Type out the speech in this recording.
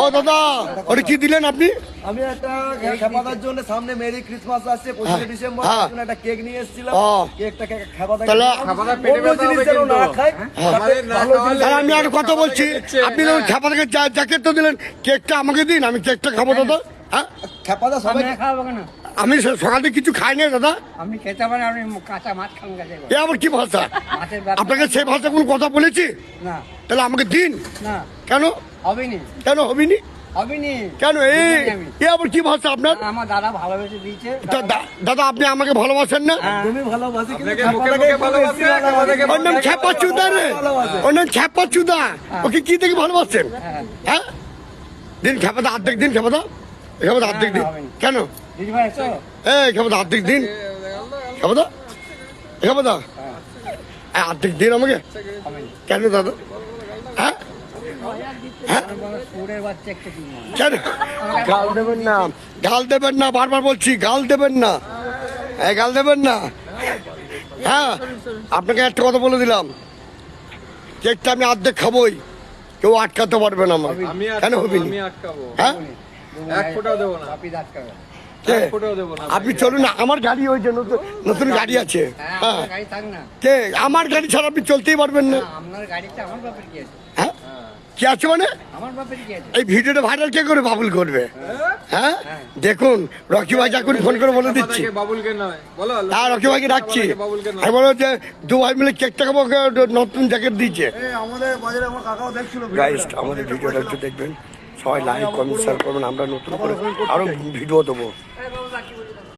ও দাদা ওটা কি দিলেন আপনি? আমি একটা খেপাদার জন্য সামনে মেরি ক্রিসমাস আসছে পঁচিশে ডিসেম্বর হ্যাঁ। একটা কেক নিয়ে এসেছিলাম। কেকটা খেপাদা তাহলে। না হ্যাঁ। না তাহলে আমি আর কথা বলছি আপনি যখন ছাপা থেকে জ্যাকেট তো দিলেন কেকটা আমাকে দিন আমি কেকটা খাব দাদা হ্যাঁ? খেপাদা সবাই আমি খাব কেন? আমি সকালে কিছু খাই নাই দাদা। আমি খেতে পারেন আপনি কাঁচা মাছ এ আবার কি ভাষা? আপনাকে সেই ভাষা কোনো কথা বলেছি? না। তাহলে আমাকে দিন। না। কেন? হবেনি। কেন হবিনি? হবেনি। কেন? এই এ আবার কি ভাষা আপনার? আমার দাদা ভালোবেসে দিয়েছে। দাদা আপনি আমাকে ভালোবাসেন না? হ্যাঁ। তুমি ভালোবাসি ওর নাম খ্যাপা চুদা রে। ওর নাম খ্যাপা চুদা ওকে কি দেখে ভালোবাসছেন হ্যাঁ। হ্যাঁ? দিন অর্ধেক দিন অর্ধেক দিন। কেন? এই অর্ধেক দিন। খেপাদা খেপাদা অর্ধেক দিন আমাকে? কেন দাদা হ্যাঁ আমার বলো, সুরের বাচ্চা একটা কি মনে কেন? গাল দেবেন না। গাল দেবেন না বারবার বলছি গাল দেবেন না। এই গাল দেবেন না। হ্যাঁ আপনাকে একটা কথা বলে দিলাম। কেকটা আমি অর্ধেক খাবোই। কেউ আটকাতে পারবে না আমার কেন আটকাবো, হবি হ্যাঁ আপনি চলুন না আমার গাড়ি হয়েছে নতুন নতুন গাড়ি আছে। হ্যাঁ হ্যাঁ। আপনার গাড়ি থাক না। কে? আমার গাড়ি ছাড়া আপনি চলতেই পারবেন না। না, আপনার গাড়িতে আমার বাপের কি আছে? হ্যাঁ? কি আছে মানে? এই ভিডিওটা ভাইরাল কে করে বাবুল করবে? হ্যাঁ? দেখুন রকি ভাই যা করে ফোন করে বলে দিচ্ছি। আর রকি ভাইকে নয়। আমি বলো যে দু ভাই মিলে কেকটা খাব নতুন জ্যাকেট গাইস আমাদের ভিডিওটা। একটু দেখবেন। সবাই লাইক কমেন্ট শেয়ার করবেন। আমরা নতুন করে আরও ভিডিও দেবো।